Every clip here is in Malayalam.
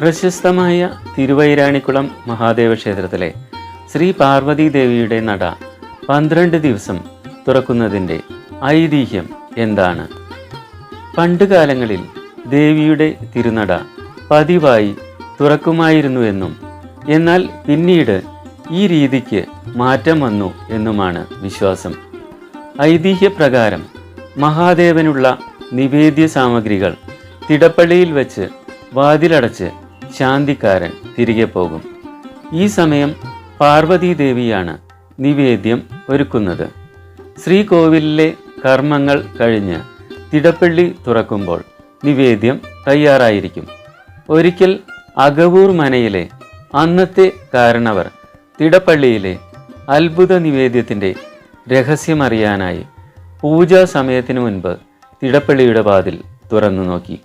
പ്രശസ്തമായ തിരുവൈരാണിക്കുളം മഹാദേവ ക്ഷേത്രത്തിലെ ശ്രീ പാർവതി ദേവിയുടെ നട പന്ത്രണ്ട് ദിവസം തുറക്കുന്നതിന്റെ ഐതിഹ്യം എന്താണ്? പണ്ടുകാലങ്ങളിൽ ദേവിയുടെ തിരുനട പതിവായി തുറക്കുമായിരുന്നുവെന്നും എന്നാൽ പിന്നീട് ഈ രീതിക്ക് മാറ്റം വന്നു എന്നുമാണ് വിശ്വാസം. ഐതിഹ്യപ്രകാരം മഹാദേവനുള്ള നിവേദ്യ സാമഗ്രികൾ തിടപ്പള്ളിയിൽ വച്ച് വാതിലടച്ച് ശാന്തിക്കാരൻ തിരികെ പോകും. ഈ സമയം പാർവതീദേവിയാണ് നിവേദ്യം ഒരുക്കുന്നത്. ശ്രീകോവിലിലെ കർമ്മങ്ങൾ കഴിഞ്ഞ് തിടപ്പള്ളി തുറക്കുമ്പോൾ നിവേദ്യം തയ്യാറായിരിക്കും. ഒരിക്കൽ അകവൂർ മനയിലെ അന്നത്തെ കാരണവർ തിടപ്പള്ളിയിലെ അത്ഭുത നിവേദ്യത്തിന്റെ രഹസ്യമറിയാനായി പൂജാ സമയത്തിനു മുൻപ് തിടപ്പള്ളിയുടെ വാതിൽ തുറന്നു നോക്കി.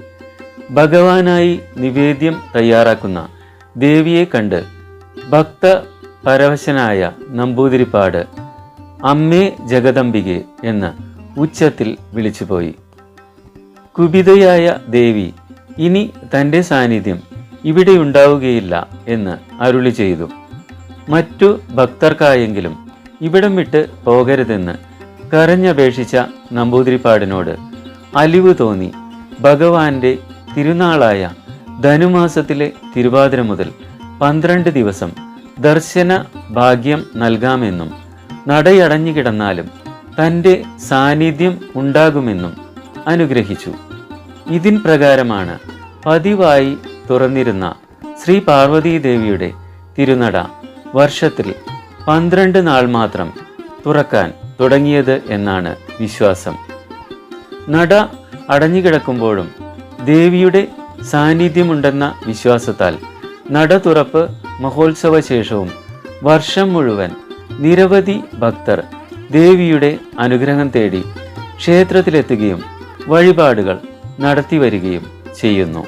ഭഗവാനായി നിവേദ്യം തയ്യാറാക്കുന്ന ദേവിയെ കണ്ട് ഭക്ത പരവശനായ നമ്പൂതിരിപ്പാട് അമ്മേ ജഗദംബികെ എന്ന് ഉച്ചത്തിൽ വിളിച്ചുപോയി. കുപിതയായ ദേവി ഇനി തന്റെ സാന്നിധ്യം ഇവിടെ ഉണ്ടാവുകയില്ല എന്ന് അരുളി ചെയ്തു. മറ്റു ഭക്തർക്കായെങ്കിലും ഇവിടം വിട്ട് പോകരുതെന്ന് കരഞ്ഞപേക്ഷിച്ച നമ്പൂതിരിപ്പാടിനോട് അലിവ് തോന്നി ഭഗവാന്റെ തിരുനാളായ ധനുമാസത്തിലെ തിരുവാതിര മുതൽ പന്ത്രണ്ട് ദിവസം ദർശന ഭാഗ്യം നൽകാമെന്നും നടയടഞ്ഞു കിടന്നാലും തന്റെ സാന്നിധ്യം ഉണ്ടാകുമെന്നും അനുഗ്രഹിച്ചു. ഇതിൻ പ്രകാരമാണ് പതിവായി തുറന്നിരുന്ന ശ്രീ പാർവതീദേവിയുടെ തിരുനട വർഷത്തിൽ പന്ത്രണ്ട് നാൾ മാത്രം തുറക്കാൻ തുടങ്ങിയത് എന്നാണ് വിശ്വാസം. നട അടഞ്ഞുകിടക്കുമ്പോഴും ദേവിയുടെ സാന്നിധ്യമുണ്ടെന്ന വിശ്വാസത്താൽ നട തുറപ്പ് മഹോത്സവ ശേഷവും വർഷം മുഴുവൻ നിരവധി ഭക്തർ ദേവിയുടെ അനുഗ്രഹം തേടി ക്ഷേത്രത്തിലെത്തുകയും വഴിപാടുകൾ നടത്തി വരികയും ചെയ്യുന്നു.